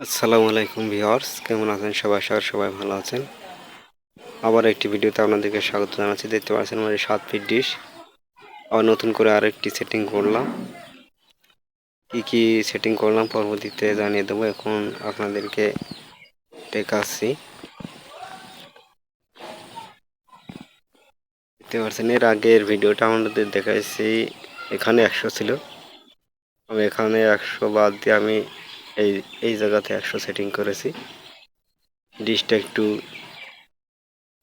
আসসালামু আলাইকুম ভিউয়ার্স, কেমন আছেন সবাই? সবার সবাই ভালো আছেন। আবার একটি ভিডিওতে আপনাদেরকে স্বাগত জানাচ্ছি। দেখতে পাচ্ছেন আমার সাত ফিট ডিশ আবার নতুন করে আরও একটি সেটিং করলাম। কি কি সেটিং করলাম পরবর্তীতে জানিয়ে দেবো। এখন আপনাদেরকে দেখাচ্ছি। দেখতে পাচ্ছেন, এর আগের ভিডিওটা আমাদের দেখাইছি। এখানে একশো ছিল। আমি এখানে একশো বাদ দিয়ে আমি এই এই জায়গাতে একশো সেটিং করেছি। ডিশটা একটু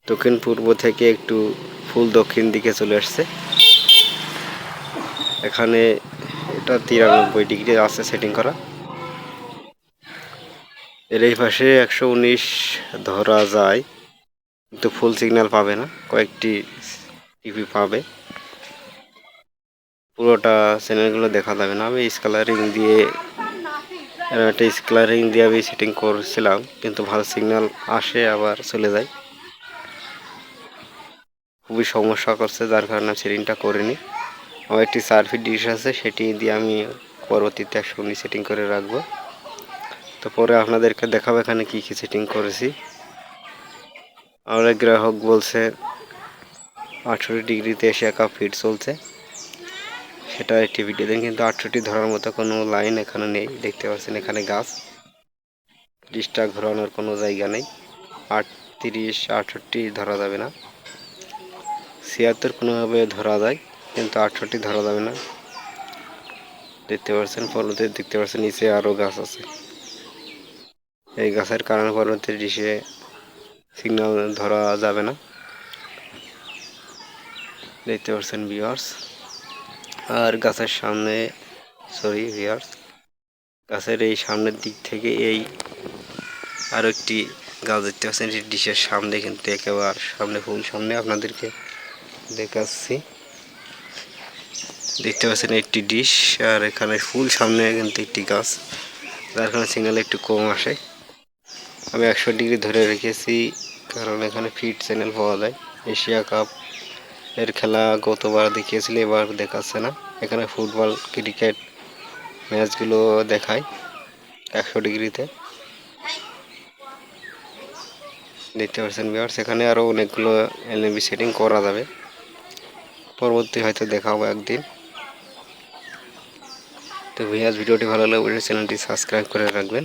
দক্ষিণ পূর্ব থেকে একটু ফুল দক্ষিণ দিকে চলে আসছে। এখানে এটা তিরানব্বই ডিগ্রি আছে সেটিং করা। এর এই পাশে একশো উনিশ ধরা যায়, কিন্তু ফুল সিগন্যাল পাবে না, কয়েকটি টিভি পাবে। পুরোটা চ্যানেলগুলো দেখা যাবে না। আমি স্কালারিং দিয়ে একটা স্কালারিং দিয়ে আমি সেটিং করছিলাম, কিন্তু ভালো সিগন্যাল আসে, আবার চলে যায়। খুবই সমস্যা করছে, যার কারণে আমি সেটিংটা করিনি। আমার একটি সার্ফি ডিশ আছে, সেটি দিয়ে আমি পরবর্তীতে উনিশ সেটিং করে রাখব। তো পরে আপনাদেরকে দেখাবো এখানে কী কী সেটিং করেছি। আমার গ্রাহক বলছে আটষট্টি ডিগ্রিতে এসে একা ফিট চলছে। সেটা একটি ভিডিও দেন কিন্তু আটষট্টি ধরার মতো কোনো লাইন এখানে নেই। দেখতে পাচ্ছেন এখানে গাছ। ডিশটা ঘোরানোর কোনো জায়গা নেই। আটত্রিশ, আটষট্টি ধরা যাবে না। ছিয়াত্তর কোনোভাবে ধরা যায়, কিন্তু আটষট্টি ধরা যাবে না। দেখতে পাচ্ছেন পর্বতে দেখতে পাচ্ছেন নিচে আরও গাছ আছে। এই গাছের কারণে পর্বতের ডিশে সিগন্যাল ধরা যাবে না। দেখতে পাচ্ছেন বিয়ার্স আর গাছের সামনে সরি ভিয়ার্স গাছের এই সামনের দিক থেকে এই আরও একটি গাছ দেখতে পাচ্ছেন, এটি ডিশের সামনে কিন্তু একেবারে সামনে ফুল সামনে আপনাদেরকে দেখাচ্ছি। দেখতে পাচ্ছেন একটি ডিশ, আর এখানে ফুল সামনে কিন্তু একটি গাছ, যার কারণে সিগন্যাল একটু কম আসে। আমি একশো ডিগ্রি ধরে রেখেছি, কারণ এখানে ফিট চ্যানেল পাওয়া যায়, এশিয়া কাপ। এর খেলা গতবার দেখিয়েছিল, এবার দেখাচ্ছে না। এখানে ফুটবল, ক্রিকেট ম্যাচগুলো দেখায় একশো ডিগ্রিতে। দেখতে পাচ্ছেন বিহার সেখানে আরও অনেকগুলো এলএমবি সেটিং করা যাবে। পরবর্তী হয়তো দেখা দেখাবো একদিন। তো ভিয়াস ভিডিওটি ভালো লাগলে চ্যানেলটি সাবস্ক্রাইব করে রাখবেন।